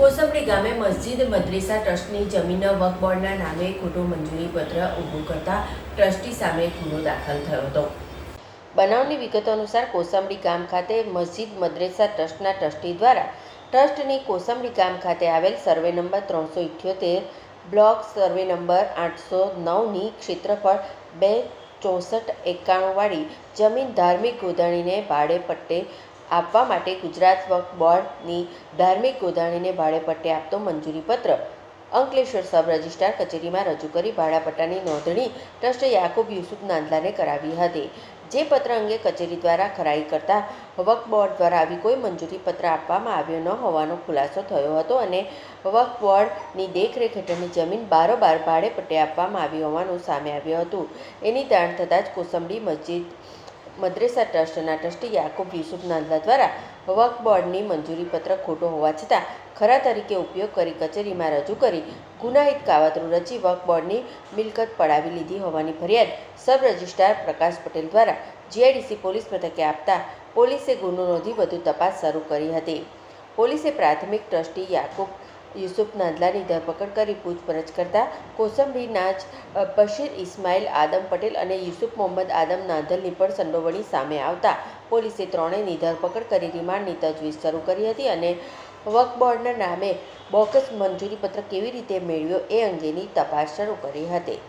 કોસંબડી ગામે મસ્જિદ મદ્રેસા ટ્રસ્ટની જમીન વક બોર્ડના નામે ખોટો મંજૂરી પત્ર ઊભું કરતા ટ્રસ્ટી સામે ગુનો દાખલ થયો હતો. બનાવની વિગતો અનુસાર કોસંબડી ગામ ખાતે મસ્જિદ મદ્રેસા ટ્રસ્ટના ટ્રસ્ટી દ્વારા ટ્રસ્ટની કોસંબડી ગામ ખાતે આવેલ સર્વે નંબર ત્રણસો ઇઠ્યોતેર બ્લોક સર્વે નંબર આઠસો નવની ક્ષેત્રફળ બે ચોસઠ એકાણુંવાળી જમીન ધાર્મિક ગોધાણીને ભાડે પટ્ટે આપવા માટે ગુજરાત વક્ફ બોર્ડની ધાર્મિક ગોદાણીને ભાડેપટ્ટે આપતો મંજૂરીપત્ર અંકલેશ્વર સબ રજિસ્ટ્રાર કચેરીમાં રજૂ કરી ભાડાપટ્ટાની નોંધણી ટ્રસ્ટ યાકુબ યુસુફ નાંદલાને કરાવી હતી. જે પત્ર અંગે કચેરી દ્વારા ખરાઈ કરતા વક્ફ બોર્ડ દ્વારા આવી કોઈ મંજૂરી પત્ર આપવામાં આવ્યો ન હોવાનો ખુલાસો થયો હતો અને વક્ફ બોર્ડની દેખરેખ હેઠળની જમીન બારોબાર ભાડે પટ્ટે આપવામાં આવી હોવાનું સામે આવ્યું હતું. એની જાણ થતાં જ કોસંબડી મસ્જિદ મદ્રેસા ટ્રસ્ટના ટ્રસ્ટી યાકુબ યુસુફ નાંદલા દ્વારા વક્ફ બોર્ડની મંજૂરીપત્ર ખોટો હોવા છતાં ખરા તરીકે ઉપયોગ કરી કચેરીમાં રજૂ કરી ગુનાહિત કાવતરું રચી વક્ફ બોર્ડની મિલકત પડાવી લીધી હોવાની ફરિયાદ સબ રજિસ્ટ્રાર પ્રકાશ પટેલ દ્વારા જીઆઈડીસી પોલીસ મથકે આપતા પોલીસે ગુનો નોંધી વધુ તપાસ શરૂ કરી હતી. પોલીસે પ્રાથમિક ટ્રસ્ટી યાકુબ યુસુફ નાંદલાની ધરપકડ કરી પૂછપરછ કરતા કોસંબડીના જ અ, બશીર ઇસ્માઇલ આદમ પટેલ અને યુસુફ મોહમ્મદ આદમ નાંધલની પણ સંડોવણી સામે આવતા પોલીસે ત્રણેયની ધરપકડ કરી રિમાન્ડની તજવીજ શરૂ કરી હતી અને વક બોર્ડના નામે બોગસ મંજૂરીપત્ર કેવી રીતે મેળવ્યો એ અંગેની તપાસ શરૂ કરી હતી.